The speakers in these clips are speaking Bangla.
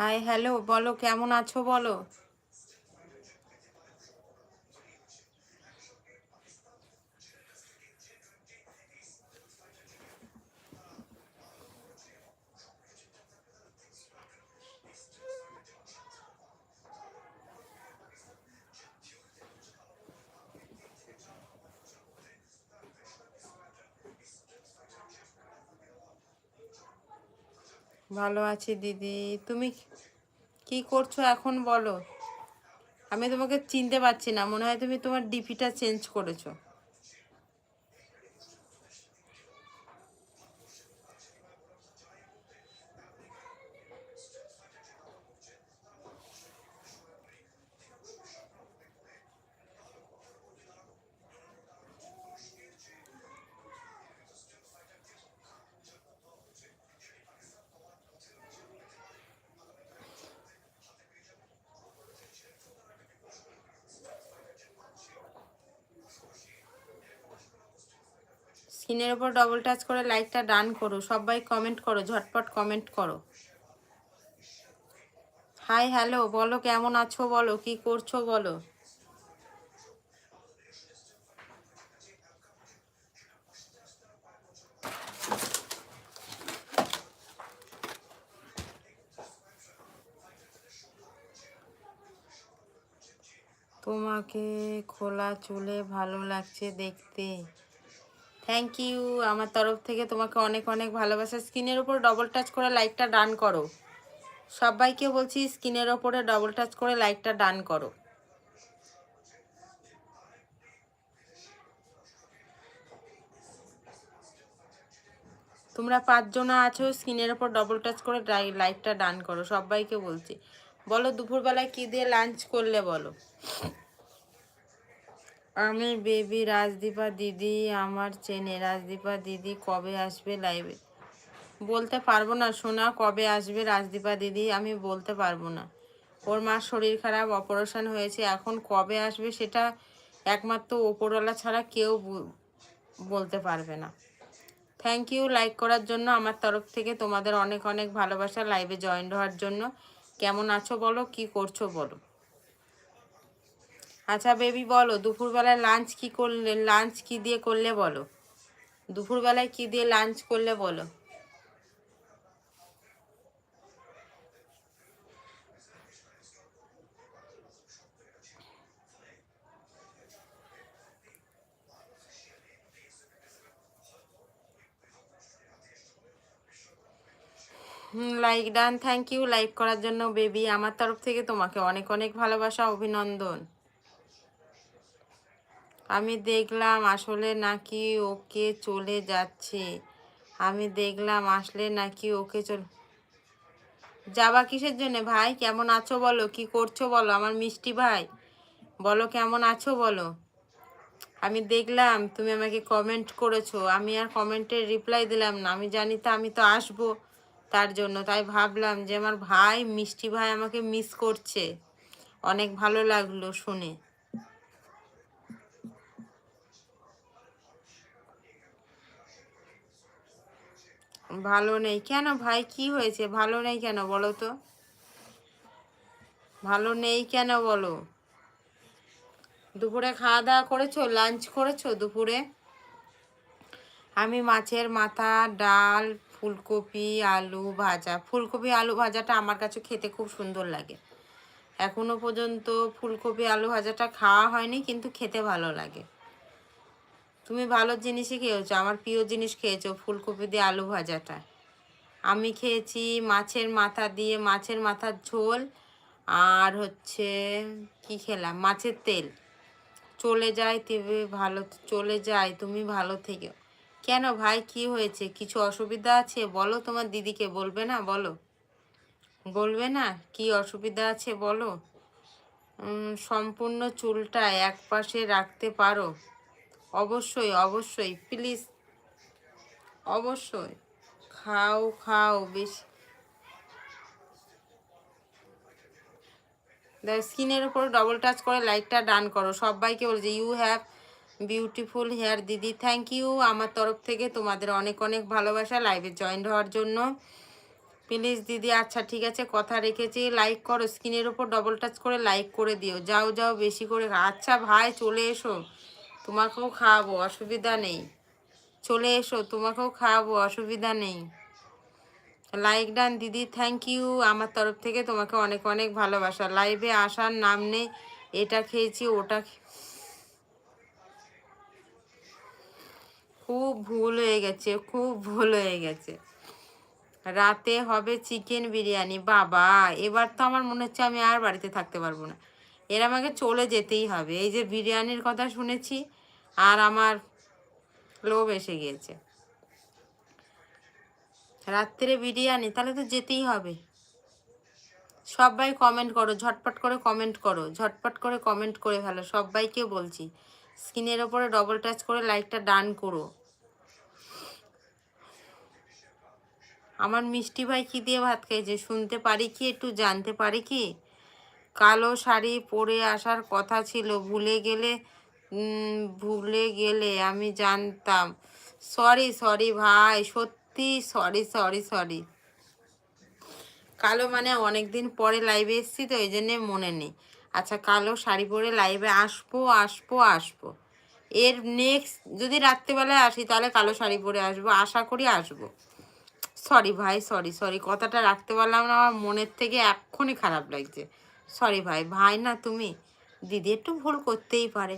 হাই হ্যালো বলো কেমন আছো বলো? ভালো আছি দিদি। তুমি কি করছ এখন বলো? আমি তোমাকে চিনতে পারছি না। মনে হয় তুমি তোমার ডিপিটা চেঞ্জ করেছ। স্ক্রিনের ওপর ডবল টাচ করে লাইকটা ডান করো। সবাই কমেন্ট করো, ঝটপট কমেন্ট করো। হাই হ্যালো বলো কেমন আছো বলো, কি করছ বলো? তোমাকে খোলা চুলে ভালো লাগছে দেখতে। থ্যাংক ইউ আমার তরফ থেকে তোমাকে অনেক অনেক ভালোবাসা। স্ক্রিনের উপর ডবল টাচ করে লাইকটা ডান করো। সবাইকে বলছি স্ক্রিনের ওপরে ডবল টাচ করে লাইকটা ডান করো। তোমরা পাঁচজনা আছো স্ক্রিনের ওপর ডবল টাচ করে লাইকটা ডান করো। সবাইকে বলছি। বলো, দুপুরবেলায় কী দিয়ে লাঞ্চ করলে বলো? আমি বেবি রাজদীপা দিদি, আমার চেনে রাজদীপা দিদি কবে আসবে লাইভে বলতে পারব না শোনা কবে আসবে রাজদীপা দিদি, আমি বলতে পারব না। ওর মার শরীর খারাপ অপারেশন হয়েছে, এখন কবে আসবে সেটা একমাত্র ওপরওয়ালা ছাড়া কেউ বলতে পারবে না। থ্যাংক ইউ লাইক করার জন্য আমার তরফ থেকে তোমাদের অনেক অনেক ভালোবাসা লাইভে জয়েন হওয়ার জন্য। কেমন আছো বলো, কি করছ বলো। আচ্ছা বেবি বলো, দুপুরবেলায় লাঞ্চ কি করলে লাঞ্চ কি দিয়ে করলে বলো? দুপুরবেলায় কি দিয়ে লাঞ্চ করলে বলো? Like done thank you like করার জন্য বেবি। আমার তরফ থেকে তোমাকে অনেক অনেক ভালোবাসা, অভিনন্দন। আমি দেখলাম আসলে নাকি ওকে চলে যাচ্ছে। আমি দেখলাম আসলে নাকি ওকে চল, যাবা কিসের জন্য ভাই? কেমন আছো বলো? কি করছ বলো? আমার মিষ্টি ভাই। বলো কেমন আছো বলো। আমি দেখলাম তুমি আমাকে কমেন্ট করেছ। আমি আর কমেন্টের রিপ্লাই দিলাম না। আমি জানি তো আমি তো আসব তার জন্য। তাই ভাবলাম যে আমার ভাই, মিষ্টি ভাই আমাকে মিস করছে। অনেক ভালো লাগল শুনে। ভালো নেই। কেন ভাই? কি হয়েছে? ভালো নেই কেন বলো তো? ভালো নেই কেন বলো? দুপুরে খাওয়া দাওয়া করেছ? লাঞ্চ করেছ দুপুরে? আমি মাছের মাথা, ডাল, ফুলকপি, আলু ভাজা। ফুলকপি, আলু ভাজাটা আমার কাছে খেতে খুব সুন্দর লাগে। এখনও পর্যন্ত ফুলকপি, আলু ভাজাটা খাওয়া হয়নি, কিন্তু খেতে ভালো লাগে। তুমি ভালো জিনিসই খেয়েছো, আমার প্রিয় জিনিস খেয়েছো, ফুলকপি দিয়ে আলু ভাজাটা। আমি খেয়েছি মাছের মাথা দিয়ে, মাছের মাথার ঝোল আর হচ্ছে কি খেলাম? মাছের তেল। চলে যায় তেবে ভালো, চলে যায় তুমি ভালো থেকে। কেন ভাই, কি হয়েছে? কিছু অসুবিধা আছে? বলো, তোমার দিদিকে বলবে না? বলো। বলবে না? কি অসুবিধা আছে বলো? সম্পূর্ণ চুলটা এক পাশে রাখতে পারো। অবশ্যই অবশ্যই প্লিজ অবশ্যই। খাও খাও, বেশি। স্কিনের উপর ডবল টাচ করে লাইকটা ডান করো। সবাইকে বলছে ইউ হ্যাভ বিউটিফুল হেয়ার দিদি। থ্যাংক ইউ আমার তরফ থেকে তোমাদের অনেক অনেক ভালোবাসা লাইভে জয়েন হওয়ার জন্য। প্লিজ দিদি আচ্ছা ঠিক আছে, কথা রেখেছি। লাইক করো স্ক্রিনের ওপর ডবল টাচ করে লাইক করে দিও। যাও যাও, বেশি করে। আচ্ছা ভাই, চলে এসো। তোমাকেও খাওয়াবো, অসুবিধা নেই। চলে এসো, তোমাকেও খাওয়াবো, অসুবিধা নেই। লাইক ডান দিদি থ্যাংক ইউ আমার তরফ থেকে তোমাকে অনেক অনেক ভালোবাসা। লাইভে আসার নাম নেই, এটা খেয়েছি, ওটা খুব ভুল হয়ে গেছে, খুব ভুল হয়ে গেছে। রাতে হবে চিকেন বিরিয়ানি। বাবা, এবার তো আমার মনে হচ্ছে আমি আর বাড়িতে থাকতে পারব না। এর আমাকে চলে যেতেই হবে। এই যে বিরিয়ানির কথা শুনেছি আর আমার লোভ এসে গিয়েছে। রাত্রে বিরিয়ানি, তাহলে তো যেতেই হবে। সবাই কমেন্ট করো, ঝটপট করে কমেন্ট করো, ঝটপট করে কমেন্ট করে ফেলো। সবাইকে বলছি স্ক্রিনের ওপরে ডবল টাচ করে লাইকটা ডান করো। আমার মিষ্টি ভাই কি দিয়ে ভাত খাইছে? শুনতে পারি কি? একটু জানতে পারি কি? কালো শাড়ি পরে আসার কথা ছিল, ভুলে গেলে ভুলে গেলে আমি জানতাম। সরি সরি ভাই, সত্যি সরি সরি সরি। কালো মানে অনেক দিন পরে লাইভে এসেছি তো এই জন্যে মনে নেই। আচ্ছা কালো শাড়ি পরে লাইভে আসব আসব আসব। এর নেক্সট যদি রাত্রেবেলায় আসি, তাহলে কালো শাড়ি পরে আসব, আশা করি আসব। সরি ভাই, সরি সরি, কথাটা রাখতে পারলাম না, আমার মনের থেকে এক্ষুনি খারাপ লাগছে। সরি ভাই ভাই না তুমি, দিদি একটু ভুল করতেই পারে।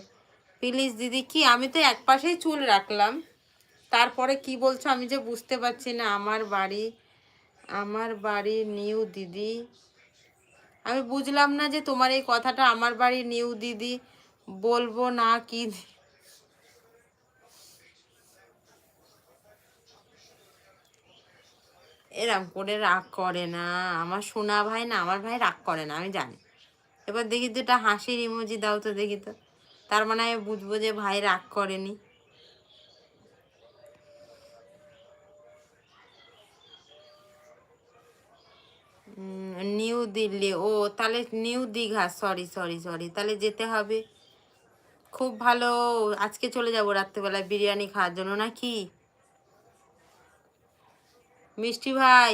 প্লিজ দিদি, কি? আমি তো এক পাশেই চুল রাখলাম। তারপরে কি বলছো আমি যে বুঝতে পারছি না। আমার বাড়ি আমার বাড়ি নিউ দিদি। আমি বুঝলাম না যে তোমার এই কথাটা আমার বাড়ি নিউ দিদি বলব না কি এরম করে রাগ করে না। আমার সোনা ভাই না, আমার ভাই রাগ করে না, আমি জানি। এবার দেখি দুটা হাসির ইমোজি দাও তো দেখি তো। তার মানে আমি বুঝব যে ভাই রাগ করেনি। নিউ দিল্লি, ও, তাহলে new Digha sorry sorry sorry তাহলে যেতে হবে। খুব ভালো, আজকে চলে যাব রাত্রেবেলায় বিরিয়ানি খাওয়ার জন্য, নাকি? মিষ্টি ভাই,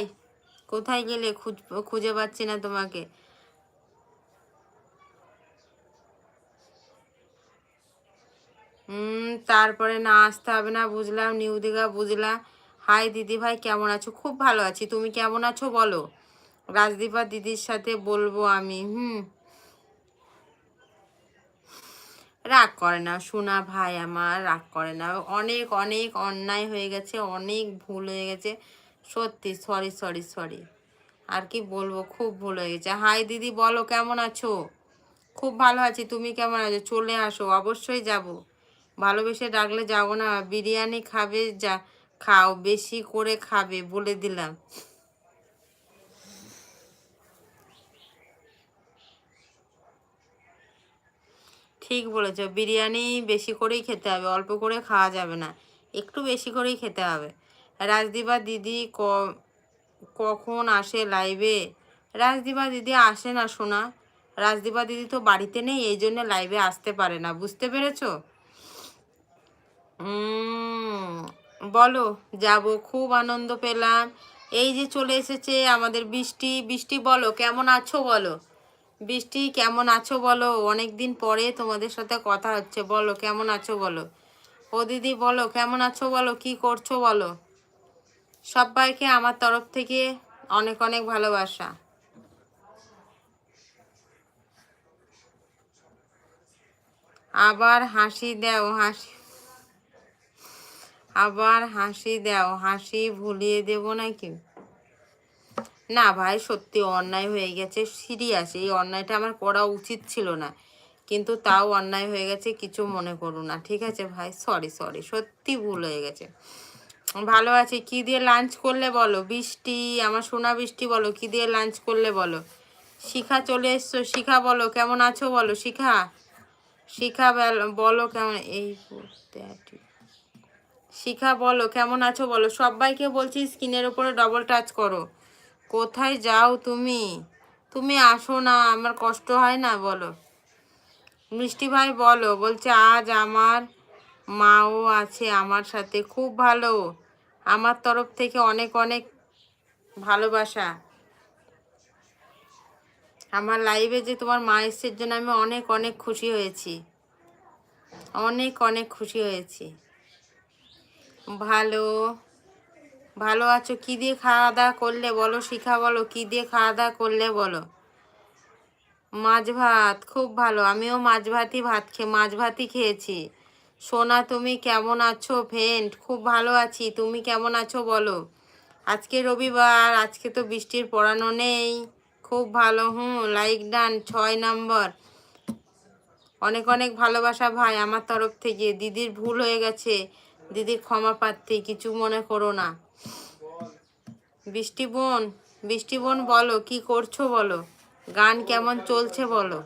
কোথায় গেলে খুঁজ, খুঁজে পাচ্ছি না তোমাকে। তারপরে না আসতে হবে না, বুঝলাম নিউ দীঘা বুঝলাম। হাই দিদি ভাই, কেমন আছো? খুব ভালো আছি। তুমি কেমন আছো বলো? রাজদীপা দিদির সাথে বলব আমি, হুম। রাগ করে না, সোনা ভাই আমার, রাগ করে না। অনেক অনেক অন্যায় হয়ে গেছে, অনেক ভুল হয়ে গেছে। সত্যি সরি সরি সরি আর কি বলব, খুব ভুল হয়ে গেছে। হাই দিদি, বলো, কেমন আছো? খুব ভালো আছি, তুমি কেমন আছো? চলে আসো, অবশ্যই যাব। ভালোবেসে ডাকলে যাব না, বিরিয়ানি খাবে যা, খাও, বেশি করে খাবে বলে দিলাম। ঠিক বলেছ, বিরিয়ানি বেশি করেই খেতে হবে, অল্প করে খাওয়া যাবে না, একটু বেশি করেই খেতে হবে। রাজদীপা দিদি ক, কখন আসে লাইভে রাজদীপা দিদি আসে না শোনা রাজদীপা দিদি তো বাড়িতে নেই, এই জন্য লাইভে আসতে পারে না, বুঝতে পেরেছ? বলো, যাব, খুব আনন্দ পেলাম। এই যে চলে এসেছে আমাদের বৃষ্টি। বৃষ্টি বলো, কেমন আছো বলো? বৃষ্টি কেমন আছো বলো? অনেক দিন পরে তোমাদের সাথে কথা হচ্ছে। বলো, কেমন আছো বলো? ও দিদি, বলো, কেমন আছো বলো? কি করছ বলো? সবাইকে আমার তরফ থেকে অনেক অনেক ভালোবাসা। আবার হাসি দাও, হাসি আবার হাসি দাও, হাসি ভুলিয়ে দেব নাকি? না ভাই, সত্যি অন্যায় হয়ে গেছে, সিরিয়াস। এই অন্যায়টা আমার করা উচিত ছিল না, কিন্তু তাও অন্যায় হয়ে গেছে, কিছু মনে করো না, ঠিক আছে ভাই? সরি সরি সত্যি ভুল হয়ে গেছে। ভালো আছে, কি দিয়ে লাঞ্চ করলে বলো? বৃষ্টি, আমার সোনা বৃষ্টি বলো, কি দিয়ে লাঞ্চ করলে বলো? শিখা চলে এসছো, শিখা বলো, কেমন আছো বলো? শিখা? শিখা বলো কেমন? এই শিখা, বলো, কেমন আছো, বলো। সবাইকে বলছি স্ক্রিনের উপরে ডবল টাচ করো। কোথায় যাও তুমি? তুমি আসো না, আমার কষ্ট হয় না, বলো। মিষ্টি ভাই, বলো, বলছে, আজ আমার মাও আছে আমার সাথে, খুব ভালো। আমার তরফ থেকে অনেক অনেক ভালোবাসা। আমার লাইভে যে তোমার মা এসের জন্য আমি অনেক অনেক খুশি হয়েছি। অনেক অনেক খুশি হয়েছি। ভালো। ভালো আছো? কি দিয়ে খাওয়া দাওয়া করলে বলো? শিখা বলো, কি দিয়ে খাওয়া দাওয়া করলে বলো? মাছ ভাত, খুব ভালো। আমিও মাছ ভাতই ভাত খেয়ে মাছ ভাতই খেয়েছি। সোনা, তুমি কেমন আছো? ফ্রেন্ড খুব ভালো আছি। তুমি কেমন আছো বলো? আজকে রবিবার, আজকে তো বৃষ্টির পড়ানো নেই। খুব ভালো, হুম লাইক ডান ছয় নম্বর অনেক অনেক ভালোবাসা ভাই আমার তরফ থেকে। দিদির ভুল হয়ে গেছে। দিদির ক্ষমা প্রার্থী, কিছু মনে করো না। বৃষ্টি বোন বৃষ্টি বোন বলো, কি করছ বলো? গান কেমন চলছে বলো?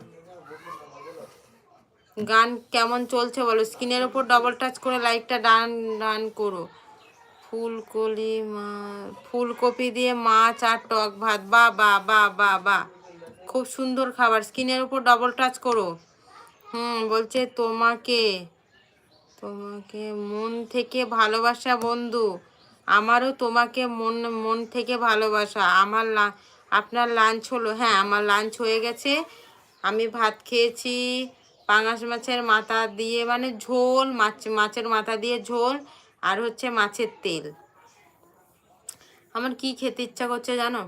গান কেমন চলছে বলো? স্ক্রিনের ওপর ডবল টাচ করে লাইটটা ডান ডান করো। ফুলকলি মা, ফুলকপি দিয়ে মাছ আর টক ভাত। বা বা বা বা বা। খুব সুন্দর খাবার। স্ক্রিনের উপর ডবল টাচ করো। হুম, বলছে তোমাকে। তোমাকে মন থেকে ভালোবাসা বন্ধু। আমারও তোমাকে মন মন থেকে ভালোবাসা। আমার আপনার লাঞ্চ হলো হ্যাঁ আমার লাঞ্চ হয়ে গেছে। আমি ভাত খেয়েছি, পাঙাশ মাছের মাথা দিয়ে মানে ঝোল, মাছ, মাছের মাথা দিয়ে ঝোল, আর হচ্ছে মাছের তেল। আমার কি খেতে ইচ্ছা করছে জানো?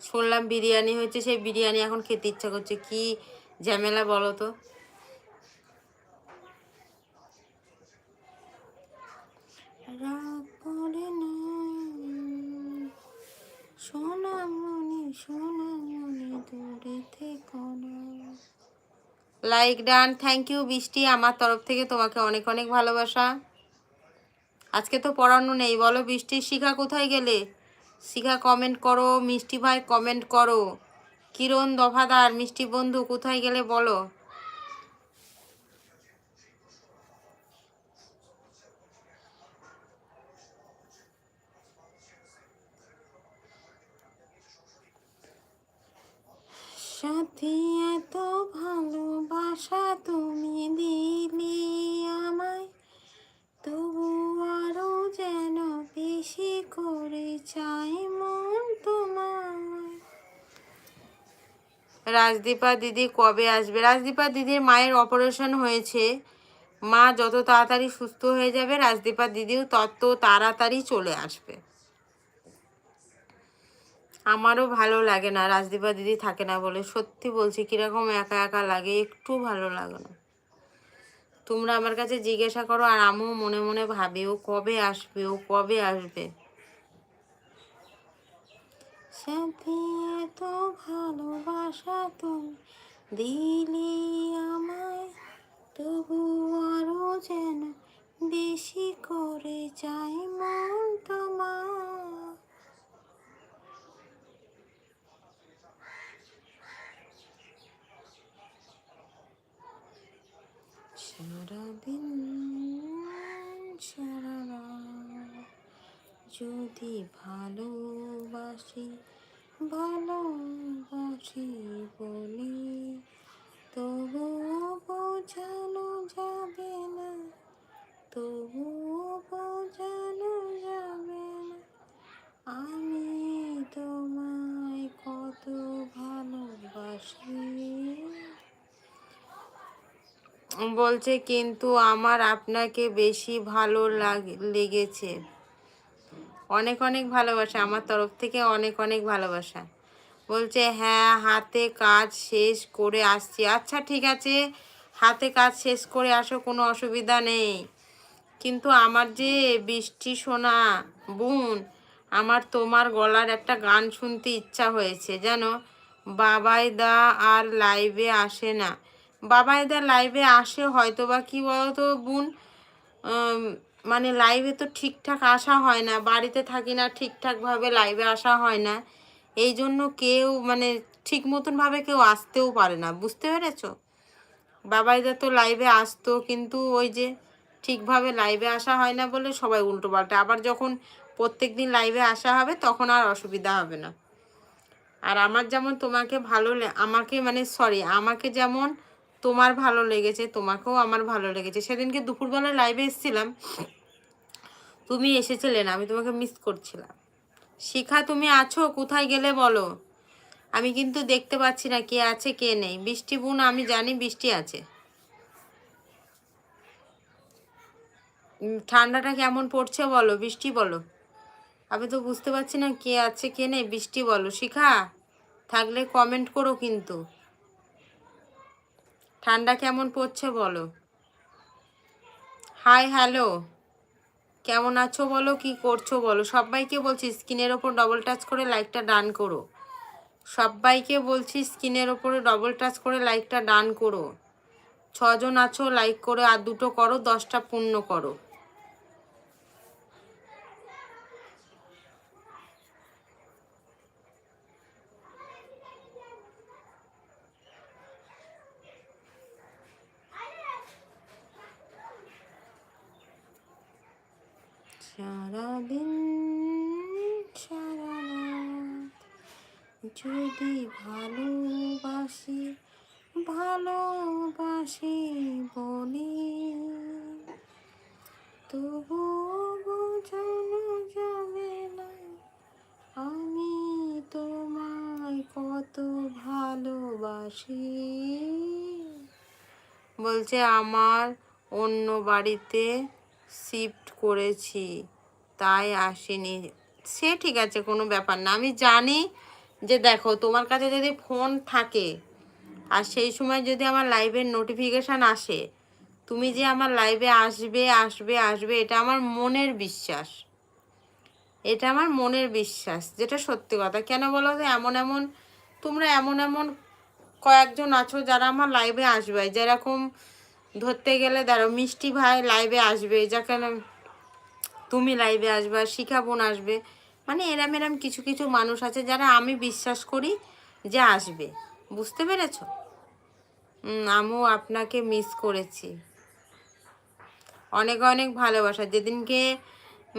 শুনলাম বিরিয়ানি হয়েছে, সেই বিরিয়ানি এখন খেতে ইচ্ছা করছে। কি ঝামেলা বলো তো রাগ করে না লাইক ডান থ্যাংক ইউ বৃষ্টি, আমার তরফ থেকে তোমাকে অনেক অনেক ভালোবাসা। আজকে তো পড়ানো নেই, বলো বৃষ্টির শিখা কোথায় গেলে? শিখা কমেন্ট করো, মিষ্টি ভাই কমেন্ট করো। কিরণ দফাদার, মিষ্টি বন্ধু, কোথায় গেলে বলো? সাথী এত ভালোবাসা তুমি দিলে আমায়, তবু আরও যেন বেশি করে চাই মন তোমায়। রাজদীপা দিদি কবে আসবে? রাজদীপা দিদির মায়ের অপারেশন হয়েছে। মা যত তাড়াতাড়ি সুস্থ হয়ে যাবে, রাজদীপা দিদিও তত তাড়াতাড়ি চলে আসবে। আমারও ভালো লাগে না, রাজদীপা দিদি থাকে না বলে সত্যি বলছি কীরকম একা একা লাগে, একটু ভালো লাগে না। তোমরা আমার কাছে জিজ্ঞাসা করো আর আমিও মনে মনে ভাবি, ও কবে আসবে, ও কবে আসবে? সাথী ভালোবাসা তুমি দিলি আমায়, তবু আরও যেন বেশি করে চাই মন তোমার যদি ভালোবাসি ভালোবাসি বলি তবু বোঝানো যাবে না তবু বোঝানো যাবে না। আমি তোমায় কত ভালোবাসি বলছে, কিন্তু আমার আপনাকে বেশি ভালো লাগ- লেগেছে। অনেক অনেক ভালোবাসা, আমার তরফ থেকে অনেক অনেক ভালোবাসা। বলছে হ্যাঁ হাতে কাজ শেষ করে আসছি। আচ্ছা ঠিক আছে, হাতে কাজ শেষ করে আসো, কোনো অসুবিধা নেই। কিন্তু আমার যে বৃষ্টি শোনা বোন, আমার তোমার গলার একটা গান শুনতে ইচ্ছা হয়েছে, জানো? বাবাই দা আর লাইভে আসে না। বাবাই দা লাইভে আসে হয়তো বা কী বলতো বোন? মানে লাইভে তো ঠিকঠাক আসা হয় না, বাড়িতে থাকি না, ঠিকঠাকভাবে লাইভে আসা হয় না। এই জন্য কেউ মানে ঠিক মতনভাবে কেউ আসতেও পারে না, বুঝতে পেরেছ? বাবাইদা তো লাইভে আসতো, কিন্তু ওই যে ঠিকভাবে লাইভে আসা হয় না বলে সবাই উল্টো পাল্টা। আবার যখন প্রত্যেক দিন লাইভে আসা হবে, তখন আর অসুবিধা হবে না। আর আমার যেমন তোমাকে ভালো আমাকে মানে সরি আমাকে যেমন তোমার ভালো লেগেছে, তোমাকেও আমার ভালো লেগেছে। সেদিনকে দুপুরবেলা লাইভে এসেছিলাম। তুমি এসেছিলে না, আমি তোমাকে মিস করছিলাম। শিখা, তুমি আছো? কোথায় গেলে বলো? আমি কিন্তু দেখতে পাচ্ছি না কে আছে, কে নেই। বৃষ্টি বোন, আমি জানি বৃষ্টি আছে। ঠান্ডাটা কেমন পড়ছে বলো, বৃষ্টি বলো। আমি তো বুঝতে পারছি না কে আছে, কে নেই, বৃষ্টি বলো। শিখা, থাকলে কমেন্ট করো কিন্তু। ঠান্ডা কেমন পড়ছে বলো? হাই হ্যালো কেমন আছো বলো? কি করছ বলো? সবাইকে বলছি স্কিনের ওপর ডবল টাচ করে লাইকটা ডান করো। সবাইকে বলছি স্কিনের ওপরে ডবল টাচ করে লাইকটা ডান করো। ছজন আছো লাইক করে আর দুটো করো, দশটা পূর্ণ করো। সারাদিন সারা যদি ভালোবাসি ভালোবাসি বলি। তবু বোঝানো যাবে না আমি তোমায় কত ভালোবাসি। বলছে আমার অন্য বাড়িতে শিফট করেছি, তাই আসেনি। সে ঠিক আছে, কোনো ব্যাপার না। আমি জানি যে দেখো, তোমার কাছে যদি ফোন থাকে আর সেই সময় যদি আমার লাইভের নোটিফিকেশান আসে, তুমি যে আমার লাইভে আসবে আসবে আসবে, এটা আমার মনের বিশ্বাস। এটা আমার মনের বিশ্বাস, যেটা সত্যি কথা। কেন বলো তো, এমন এমন, তোমরা এমন এমন কয়েকজন আছো যারা আমার লাইভে আসবে। যেরকম ধরতে গেলে ধরো মিষ্টি ভাই লাইভে আসবে যাকে তুমি লাইভে আসবে শিখা বোন আসবে। মানে এরম এরম কিছু কিছু মানুষ আছে যারা আমি বিশ্বাস করি যে আসবে। বুঝতে পেরেছ? আমিও আপনাকে মিস করেছি। অনেক অনেক ভালোবাসা। যেদিনকে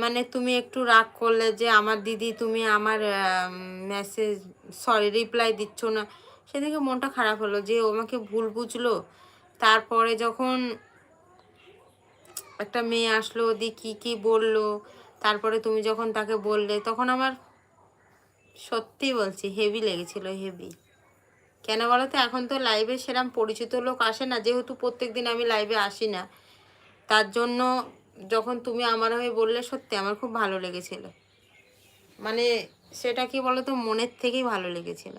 মানে তুমি একটু রাগ করলে যে আমার দিদি, তুমি আমার মেসেজ সরি রিপ্লাই দিচ্ছ না সেদিকে মনটা খারাপ হলো যে ও আমাকে ভুল বুঝলো। তারপরে যখন একটা মেয়ে আসলো দি কি কি বলল, তারপরে তুমি যখন তাকে বললে, তখন আমার সত্যি বলছি হেভি লেগেছিল হেভি কেন বলো তো, এখন তো লাইভে সেরম পরিচিত লোক আসে না, যেহেতু প্রত্যেক দিন আমি লাইভে আসি না। তার জন্য যখন তুমি আমার হয়ে বললে, সত্যি আমার খুব ভালো লেগেছিল। মানে সেটা কি বলো তো, মনের থেকেই ভালো লেগেছিল।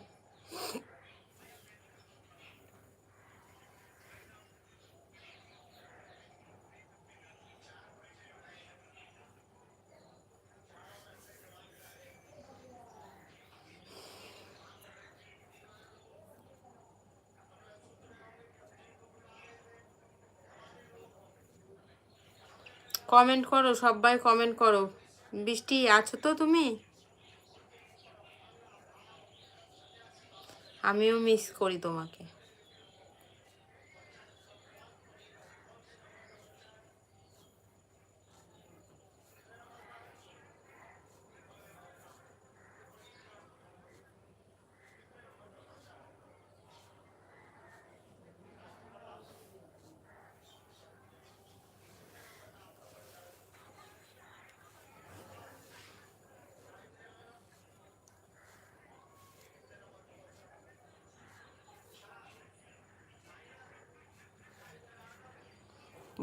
কমেন্ট করো সবাই কমেন্ট করো। বৃষ্টি আছো তো তুমি? আমিও মিস করি তোমাকে।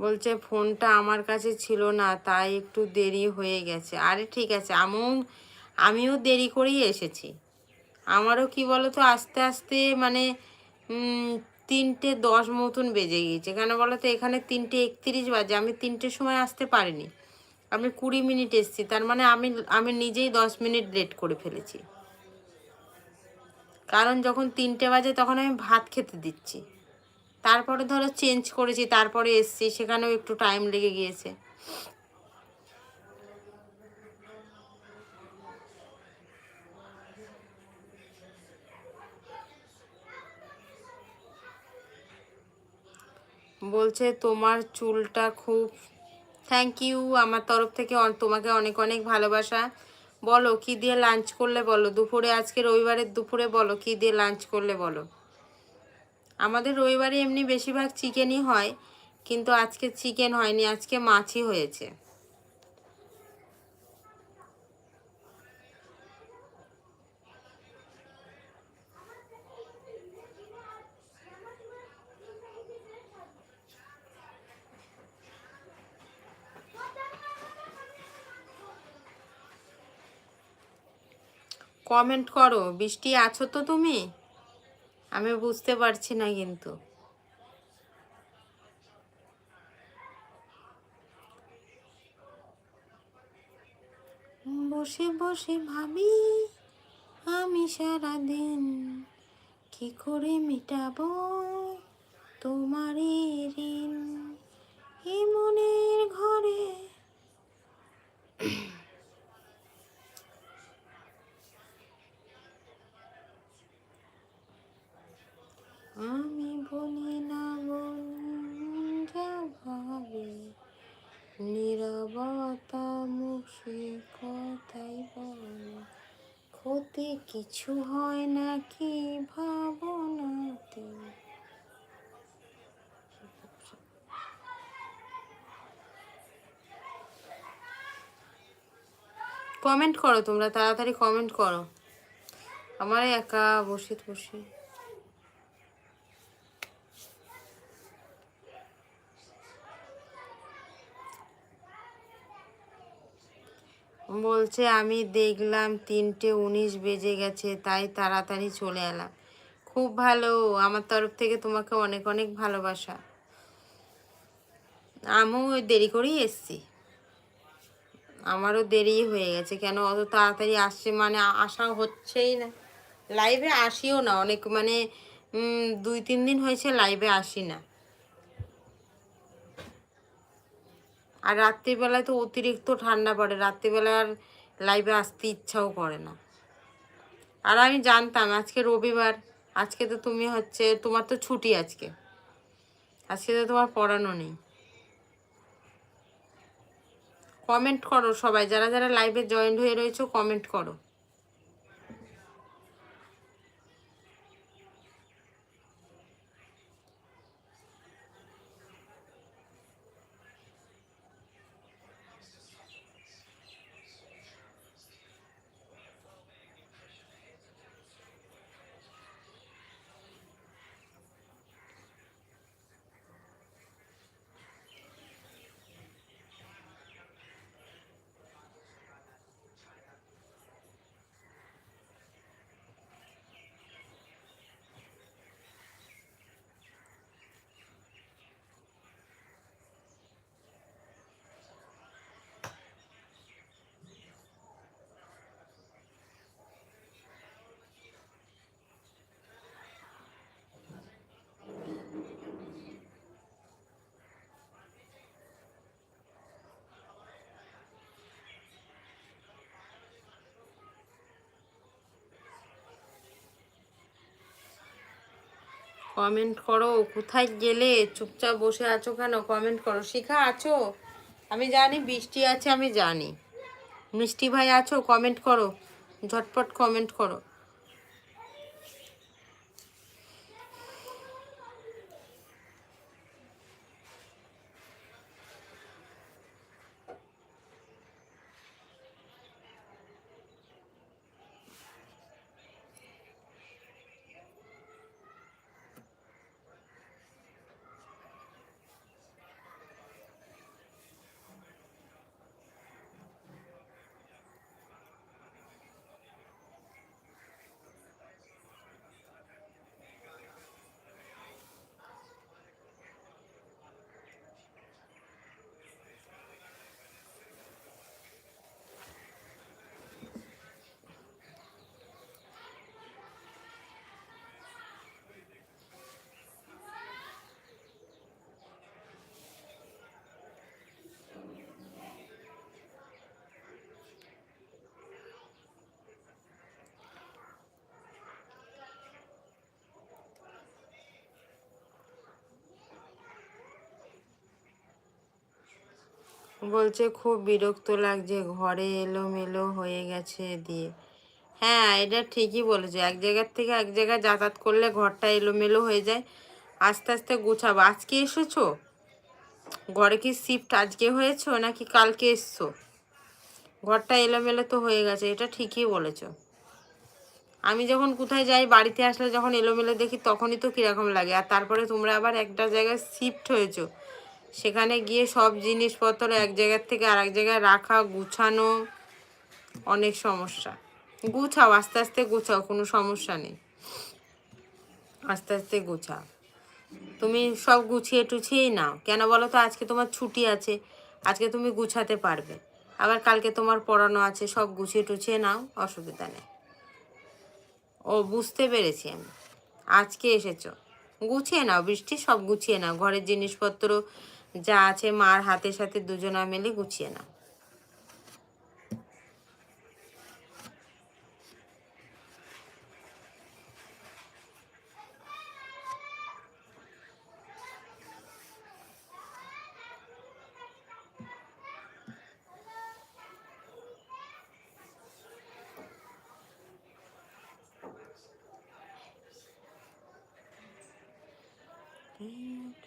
বলছে, ফোনটা আমার কাছে ছিল না, তাই একটু দেরি হয়ে গেছে। আরে ঠিক আছে আমিও আমিও দেরি করেই এসেছি। আমারও কি বলো তো আস্তে আস্তে মানে তিনটে দশ মতন বেজে গিয়েছে। কেন বলো তো এখানে তিনটে একত্রিশ বাজে, আমি তিনটের সময় আসতে পারিনি। আমি কুড়ি মিনিট এসেছি, তার মানে আমি আমি নিজেই দশ মিনিট লেট করে ফেলেছি। কারণ যখন তিনটে বাজে, তখন আমি ভাত খেতে দিচ্ছি। তারপরে ধরো চেঞ্জ করেছি, তারপরে এসছি, সেখানেও একটু টাইম লেগে গিয়েছে। বলছে, তোমার চুলটা খুব থ্যাংক ইউ আমার তরফ থেকে তোমাকে অনেক অনেক ভালোবাসা। বলো, কি দিয়ে লাঞ্চ করলে বলো? দুপুরে, আজকে রবিবারের দুপুরে বলো, কি দিয়ে লাঞ্চ করলে বলো? আমাদের রবিবারে এমনি বেশিরভাগ চিকেনই হয়, কিন্তু আজকে চিকেন হয়নি, আজকে মাছই হয়েছে। কমেন্ট করো, বৃষ্টি আছো তো তুমি? আমি বুঝতে পারছি না কিন্তু। বসে বসে ভাবি, আমি সারাদিন কি করে মেটাবো তোমার ঋণ এ মনের ঘরে আমি বলি না বলি যা ভাবে নীরবতা মুখ সে কথাই বলে ক্ষতি কিছু হয় নাকি ভাবনাতে? কমেন্ট করো তোমরা তাড়াতাড়ি কমেন্ট করো। আমার একা বসে বসে। বলছে আমি দেখলাম তিনটে উনিশ বেজে গেছে, তাই তাড়াতাড়ি চলে এলাম। খুব ভালো, আমার তরফ থেকে তোমাকে অনেক অনেক ভালোবাসা। আমিও দেরি করেই এসছি। আমারও দেরি হয়ে গেছে, কেন অত তাড়াতাড়ি আসছে মানে আসা হচ্ছেই না। লাইভে আসিও না, অনেক মানে দুই, তিন দিন হয়েছে লাইভে আসি না। আর রাত্রিবেলায় তো অতিরিক্ত ঠান্ডা পড়ে রাত্রিবেলা আর লাইভে আসতে ইচ্ছাও করে না। আর আমি জানতাম, আজকে রবিবার, আজকে তো তুমি হচ্ছে, তোমার তো ছুটি আজকে। আজকে তো তোমার পড়ানো নেই। কমেন্ট করো সবাই, যারা যারা লাইভে জয়েন্ট হয়ে রয়েছে কমেন্ট করো। কমেন্ট করো, কোথায় গেলে? চুপচাপ বসে আছো কেন? কমেন্ট করো। শিখা, আছো? আমি জানি, বৃষ্টি আছে, আমি জানি। মিষ্টি ভাই আছো কমেন্ট করো। ঝটপট কমেন্ট করো। বলছে, খুব বিরক্ত লাগছে, ঘরে এলোমেলো হয়ে গেছে দিয়ে। হ্যাঁ এটা ঠিকই বলেছে। এক জায়গার থেকে এক জায়গায় যাতায়াত করলে ঘরটা এলোমেলো হয়ে যায়, আস্তে আস্তে গুছাবো। আজকে এসেছ? ঘরে কি শিফট আজকে হয়েছো নাকি কালকে এসছো? ঘরটা এলোমেলো তো হয়ে গেছে, এটা ঠিকই বলেছ। আমি যখন কোথায় যাই, বাড়িতে আসলে যখন এলোমেলো দেখি, তখনই তো কীরকম লাগে। আর তারপরে তোমরা আবার একটা জায়গায় শিফট হয়েছো। সেখানে গিয়ে সব জিনিসপত্র এক জায়গার থেকে আরেক জায়গায় রাখা, গুছানো অনেক সমস্যা। গুছাও, আস্তে আস্তে গুছাও, কোনো সমস্যা নেই। আস্তে আস্তে গুছাও। তুমি সব গুছিয়ে টুছিয়েই নাও। কেন বলো তো, আজকে তোমার ছুটি আছে, আজকে তুমি গুছাতে পারবে। আবার কালকে তোমার পড়ানো আছে, সব গুছিয়ে টুছিয়ে নাও, অসুবিধা নেই। ও, বুঝতে পেরেছি আমি। আজকে এসেছ। গুছিয়ে নাও, বৃষ্টি সব গুছিয়ে নাও, ঘরের জিনিসপত্র যা আছে মার হাতের সাথে দুজনা মিলে গুছিয়ে নাও Mm-hmm.